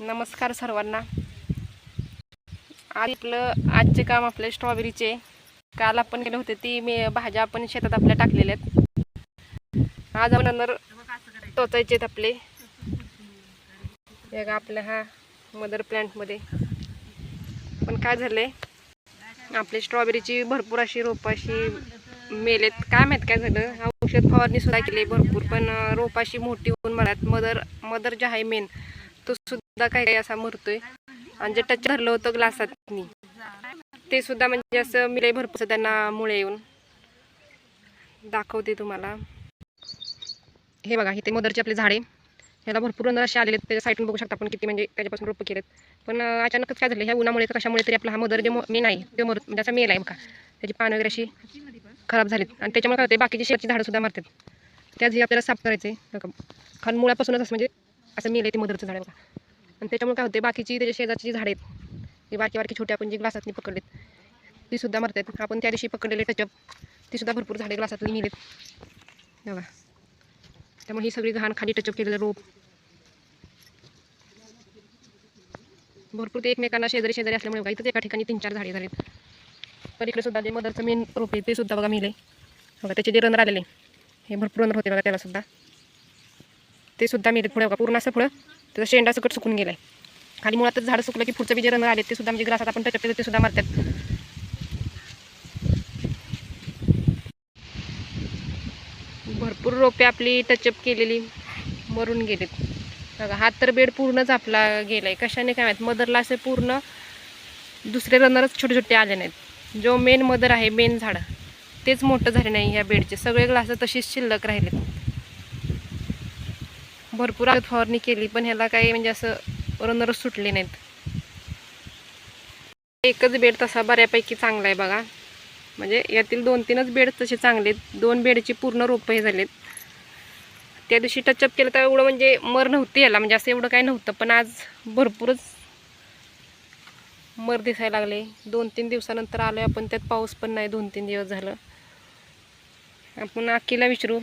नमस्कार सर्वांना. आज आपलं आजचे काम आपले स्ट्रॉबेरीचे काल आपण केले होते ती मी भाज्या आपण शेतात आपल्या टाकलेल्या आहेत. आज आपण नंतर टोचायचे आहेत आपले. बघा आपल्या हा मदर प्लॅन्टमध्ये पण काय झालंय? आपली स्ट्रॉबेरीची भरपूर अशी रोपं अशी मेलेत काय माहीत काय झालं? औषध फवारणी सुद्धा केली भरपूर. पण रोपाशी मोठी होऊन मला मदर मदर जे आहे मेन तो सुद्धा काही काही असा मरतोय. आणि जे टच धरलं होतं ग्लासात ते सुद्धा म्हणजे असं मिळे भरपूर त्यांना मुळे येऊन दाखवते तुम्हाला. हे बघा इथे मदरचे आपले झाडे. ह्याला भरपूर रंग असे आलेले आहेत. त्याच्या साईडून बघू शकता आपण किती म्हणजे त्याच्यापासून रोपं केलेत. पण अचानकच काय झालं? ह्या उन्हामुळे कशामुळे तरी आपला हा मदर जे मेन आहे ते मर म्हणजे असा मेल आहे बघा. त्याची पानं वगैरे अशी खराब झालीत. आणि त्याच्यामुळे काय होते बाकीची शेतची झाडं सुद्धा मारतात. त्याच हे आपल्याला साफ करायचे बघा खान मुळापासूनच असं म्हणजे असं मेलं आहे ते मदरचं झाड आहे बघा. आणि त्याच्यामुळे काय होते बाकीची त्याच्या शेजारची जी झाडं आहेत. ती बारकी बारकी छोटे आपण जी ग्लासातनी पकडलेत ती सुद्धा मरतात आपण त्या दिवशी पकडलेले टचअप ती सुद्धा भरपूर झाडे ग्लासातली मिळेत बघा. त्यामुळे ही सगळी घाण खाली टचअप केलेलं रोप. भरपूर ते एकमेकांना शेजारी शेजारी असल्यामुळे बघा इथंच एका ठिकाणी तीन चार झाडे झालेत. तर इकडे सुद्धा जे मदरचं मेन रोप आहे ते सुद्धा बघा मिले बघा त्याचे जे रनर आलेले हे भरपूर रनर होते बघा त्याला सुद्धा. ते सुद्धा मिळेल पुढे बघा पूर्ण असं पुढं त्याचं शेंडा सकट सुकून गेलं आहे खाली मुळातच झाडं सुकलं की पुढचं बी जे आले ते सुद्धा म्हणजे ग्रासात आपण टचअप ते सुद्धा मारतात. भरपूर रोपे आपली टचअप केलेली मरून गेलेत. बघा हात तर बेड पूर्णच आपला आहे कशाने काय माहीत मदरला असे पूर्ण दुसरे रनरच छोटे छोटे आले नाहीत. जो मेन मदर आहे मेन झाड तेच मोठं झाले नाही ह्या बेडचे. सगळे ग्लास तशीच शिल्लक राहिलेत. भरपूर औषध फवारणी केली पण ह्याला काही म्हणजे असं रनरच सुटले नाहीत. एकच बेड तसा बऱ्यापैकी चांगला आहे बघा. म्हणजे यातील दोन तीनच बेड तसे चांगले आहेत. दोन बेडची पूर्ण रोपं हे झालेत. त्या दिवशी टचअप केलं तर एवढं म्हणजे मर नव्हती याला. म्हणजे असं एवढं काही नव्हतं. पण आज भरपूरच मर दिसायला लागले. दोन तीन दिवसानंतर आलो आपण. त्यात पाऊस पण नाही. दोन तीन दिवस झालं. आपण आक्कीला विचारू.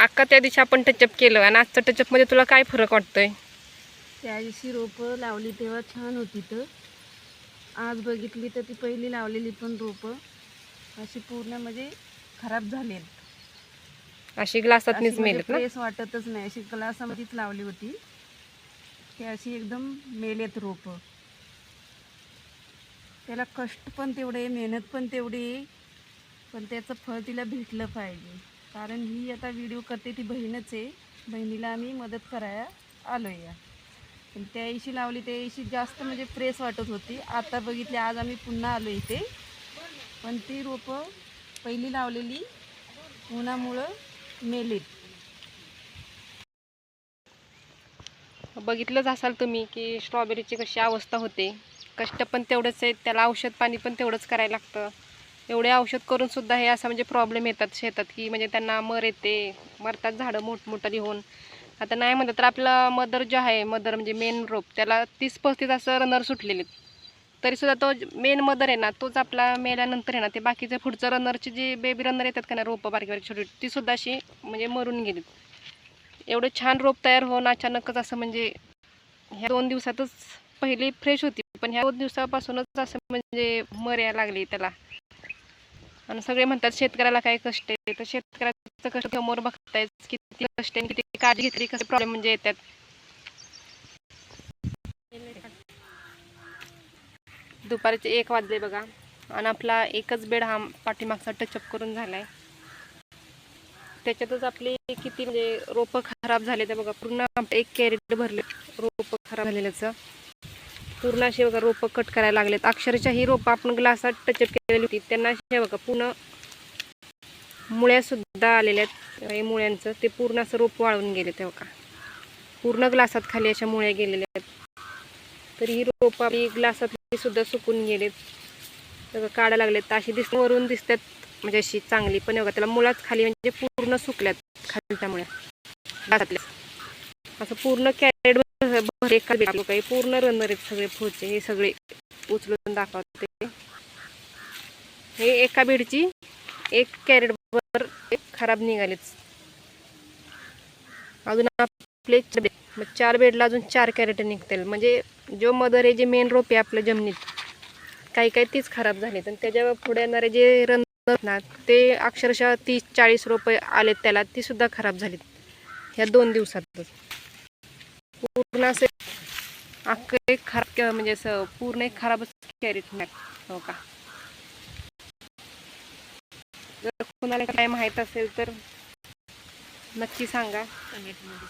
आक्का त्या दिवशी आपण टचअप केलं आणि आजचं टचअपमध्ये तुला काय फरक वाटतोय? त्या दिवशी रोपं लावली तेव्हा छान होती तर. आज बघितली तर ती पहिली लावलेली पण रोपं अशी पूर्ण म्हणजे खराब झालेत. अशी ग्लासातनीच म्हणजे मेलेत ना? फ्रेश वाटतच नाही. अशी ग्लासामध्येच लावली होती. ती अशी एकदम मेलेत रोपं. त्याला कष्ट पण तेवढे मेहनत पण तेवढी पण त्याचं फळ तिला भेटलं पाहिजे. कारण ही आता व्हिडिओ करते ती बहीणच आहे. बहिणीला आम्ही मदत करायला आलो या पण त्या दिवशी लावली त्या दिवशी जास्त म्हणजे फ्रेश वाटत होती. आता बघितली आज आम्ही पुन्हा आलो इथे. पण ती रोपं पहिली लावलेली उन्हामुळं मेलीत. बघितलंच असाल तुम्ही की स्ट्रॉबेरीची कशी अवस्था होते. कष्ट पण तेवढंच आहे त्याला औषध पाणी पण तेवढंच करायला लागतं. एवढे औषध करून सुद्धा हे असं म्हणजे प्रॉब्लेम येतात शेतात की म्हणजे त्यांना मर येते मरतात झाडं मोठमोठाली होऊन. आता नाही म्हणतात तर आपलं मदर जो आहे मदर म्हणजे मेन रोप त्याला तीस पस्तीस असं रनर सुटलेले तरीसुद्धा तो मेन मदर आहे ना तोच आपला मेल्यानंतर आहे ना ते बाकीचे पुढचं रनरचे जे बेबी रनर येतात का ना रोपं बारकी बारकी छोटी ती सुद्धा अशी म्हणजे मरून गेलीत. एवढे छान रोप तयार होऊन अचानकच असं म्हणजे ह्या दोन दिवसातच पहिली फ्रेश होती पण ह्या दोन दिवसापासूनच असं म्हणजे मर लागली त्याला. आणि सगळे म्हणतात शेतकऱ्याला काय कष्ट आहे? तर शेतकऱ्याचं कष्ट समोर बघतायच किती कष्ट आहे किती काळजी घेतली कसे प्रॉब्लेम म्हणजे येतात. दुपारचे एक वाजले बघा. आणि आपला एकच बेड हा पाठीमागचा टचअप करून झालाय. त्याच्यातच आपले किती म्हणजे रोपं खराब झाले ते बघा. पूर्ण एक कॅरेट भरले. रोपं खराब झालेल्याचं. पूर्ण अशी बघा रोपं कट करायला लागलेत. अक्षरशः ही रोपं आपण ग्लासात टचअप केलेली होती. त्यांना असे बघा पूर्ण मुळ्या सुद्धा आलेल्या आहेत. मुळ्यांचं ते पूर्ण असं रोप वाळून गेले ते बघा. पूर्ण ग्लासात खाली अशा मुळ्या गेलेल्या आहेत. तर ही रोपं आपली ग्लासातली सुद्धा सुकून गेलेत. सगळं काढायला लागलेत. तर अशी दिस वरून दिसतात. म्हणजे अशी चांगली. पण बघा त्याला मुळाच खाली म्हणजे पूर्ण सुकल्यात खालच्या मुळ्या. ग्लासातल्या. असं पूर्ण कॅरेट एका काही पूर्ण रनर आहेत सगळे पुढचे हे सगळे उचलून दाखवते. हे एका बेडची एक कॅरेट भर खराब निघालेच अजून आपले मग चार बेडला अजून चार कॅरेट निघतील. म्हणजे जो मदर आहे जे मेन रोप आहे आपल्या जमिनीत काही काही तीच खराब झाली आणि त्याच्या पुढे येणारे जे रन ना ते अक्षरशः तीस चाळीस रोपे आलेत त्याला. ती सुद्धा खराब झालीत. ह्या दोन दिवसातच. पूर्ण असे अख्खं एक खराब म्हणजे असं पूर्ण एक खराबच कॅरेट हो का? जर कोणाला काय माहीत असेल तर नक्की सांगा. कमेंटमध्ये.